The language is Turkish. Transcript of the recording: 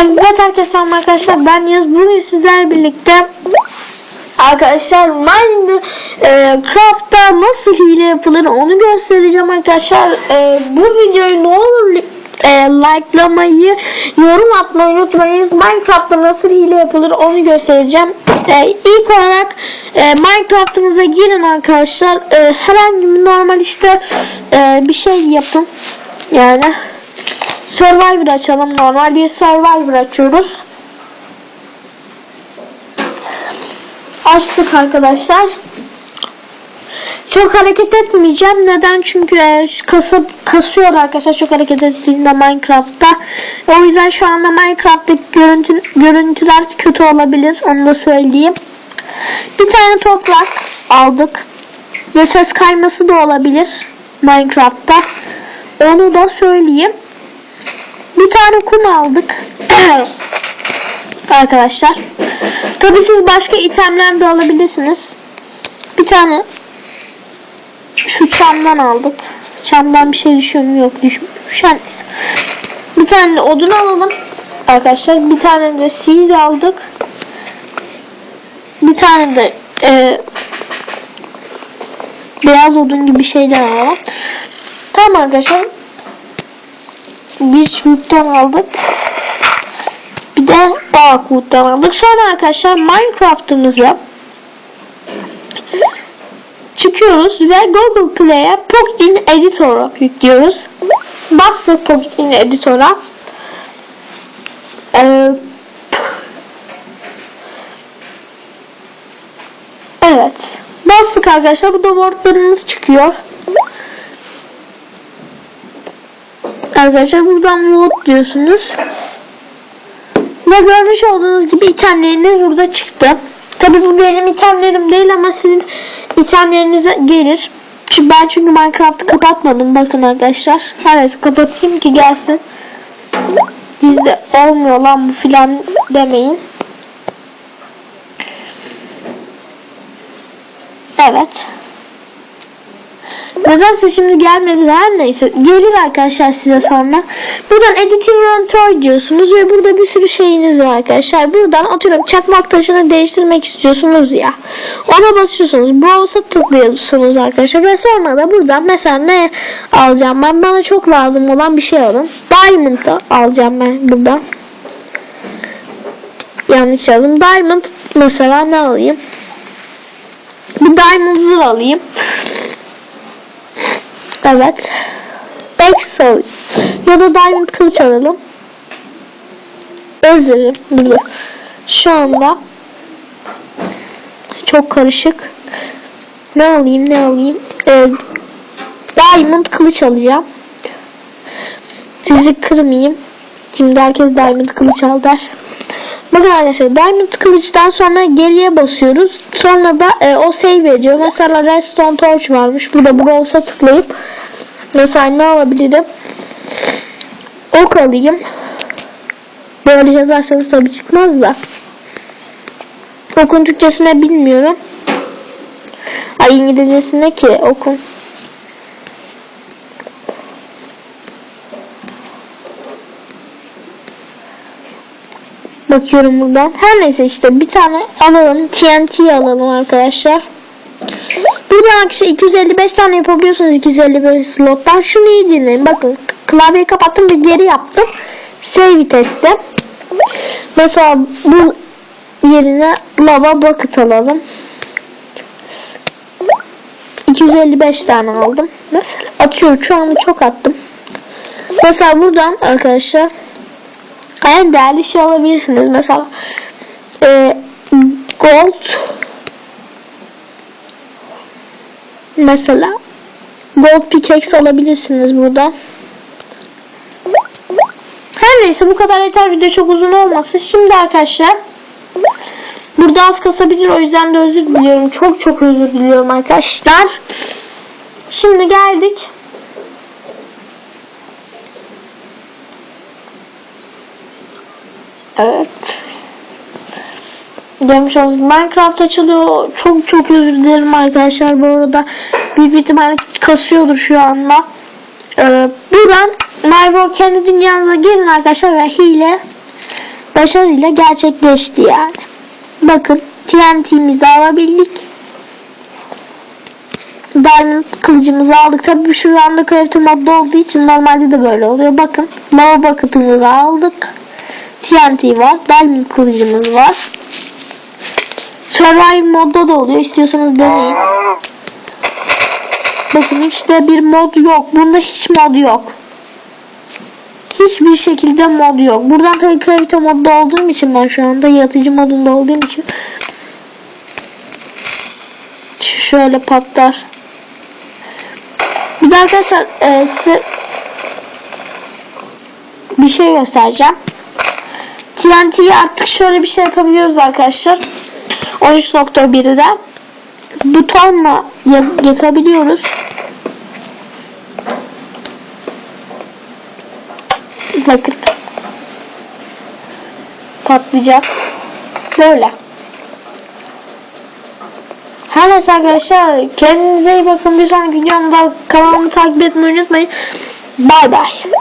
Evet herkese arkadaşlar. Ben Yaz. Bugün sizlerle birlikte Arkadaşlar Minecraft'ta nasıl hile yapılır onu göstereceğim arkadaşlar. E, Bu videoyu ne olur e, likelamayı yorum atmayı unutmayınız. Minecraft'ta nasıl hile yapılır onu göstereceğim. E, İlk olarak e, Minecraft'ınıza girin arkadaşlar. E, herhangi bir normal işte e, bir şey yapın. Yani Survivor açalım. Normal bir Survivor açıyoruz. Açtık arkadaşlar. Çok hareket etmeyeceğim. Neden? Çünkü e, kasıyor arkadaşlar çok hareket ettiğinde Minecraft'ta. O yüzden şu anda Minecraft'taki görüntü, görüntüler kötü olabilir. Onu da söyleyeyim. Bir tane toprak aldık. Ve ses kayması da olabilir Minecraft'ta. Onu da söyleyeyim. Bir tane kum aldık. Arkadaşlar. Tabi siz başka itemler de alabilirsiniz. Bir tane şu çamdan aldık. Çamdan bir şey düşüyor mu? Yok düşmüyor. Bir tane de odun alalım. Arkadaşlar bir tane de seed aldık. Bir tane de e, beyaz odun gibi şeyler alalım. Tamam arkadaşlar bir çubuktan aldık. Bir de Aqua'dan aldık. Sonra arkadaşlar Minecraft'ımıza çıkıyoruz ve Google Play'e Pocket Editor'a yüklüyoruz. Bastık Pocket Editor'a. Ee, evet. Bastık arkadaşlar. Bu da çıkıyor. Arkadaşlar buradan vote diyorsunuz. Ve görmüş olduğunuz gibi itemleriniz burada çıktı. Tabi bu benim itemlerim değil ama sizin itemlerinize gelir. Çünkü ben çünkü Minecraft'ı kapatmadım. Bakın arkadaşlar. Evet kapatayım ki gelsin. Bizde olmuyor lan bu filan demeyin. Evet. Nedense şimdi gelmedi her neyse. Gelir arkadaşlar size sonra. Buradan Edit Inventory diyorsunuz ve burada bir sürü şeyiniz var arkadaşlar. Buradan atıyorum çakmak taşını değiştirmek istiyorsunuz ya. Ona basıyorsunuz. Browse'a tıklıyorsunuz arkadaşlar. Ve sonra da buradan mesela ne alacağım ben? Bana çok lazım olan bir şey alın. Diamond'ı alacağım ben buradan. Yanlış yazdım. Diamond mesela ne alayım? Bir diamond zırh alayım. Evet. Alayım. Ya da diamond kılıç alalım. Özlerim. Dur. Şu anda çok karışık. Ne alayım ne alayım? Ee, diamond kılıç alacağım. Sizi kırmayayım. Şimdi herkes diamond kılıç al der. Bakın arkadaşlar diamond kılıçtan sonra geriye basıyoruz. Sonra da e, o save ediyor. Mesela redstone torch varmış. Burada browse'a tıklayıp mesela ne alabilirim? Ok alayım. Böyle yazarsanız tabi çıkmaz da. Okun Türkçesine bilmiyorum. Ay İngilizcesine ki okun. Bakıyorum buradan. Her neyse işte bir tane alalım. TNT alalım arkadaşlar. Buradan arkadaşlar 255 tane yapabiliyorsunuz 255 slottan. Şunu iyi dinleyin. Bakın klavyeyi kapattım bir geri yaptım. Save it ettim. Mesela bu yerine lava bucket alalım. 255 tane aldım. Mesela atıyorum şu anda çok attım. Mesela buradan arkadaşlar en değerli şey alabilirsiniz. Mesela e, gold mesela gold pickaxe alabilirsiniz buradan. Her neyse bu kadar yeter. Video çok uzun olmasın. Şimdi arkadaşlar burada az kasabilir. O yüzden de özür diliyorum. Çok çok özür diliyorum arkadaşlar. Şimdi geldik. Evet. Görmüş olduğunuz Minecraft açılıyor. Çok çok özür dilerim arkadaşlar bu arada. Büyük ihtimalle kasıyordur şu anda. Ee, buradan MyWorld kendi dünyanıza gelin arkadaşlar ve hile başarıyla gerçekleşti yani. Bakın TNT'mizi alabildik. Diamond kılıcımızı aldık. Tabii şu anda creative modda olduğu için normalde de böyle oluyor. Bakın lava bucket'ımızı aldık. TNT var. Diamond kılıcımız var. Survival modda da oluyor. İstiyorsanız deneyin. Bakın işte bir mod yok. Bunda hiç mod yok. Hiçbir şekilde mod yok. Buradan tabii Gravity modda olduğum için ben şu anda yaratıcı modunda olduğum için şöyle patlar. Bir de arkadaşlar e, size bir şey göstereceğim. TNT'yi artık şöyle bir şey yapabiliyoruz arkadaşlar. 13.1'de butonla ya- yakabiliyoruz. Bakın. Patlayacak. Böyle. Her neyse arkadaşlar kendinize iyi bakın. Bir sonraki videomda kanalımı takip etmeyi unutmayın. Bay bay.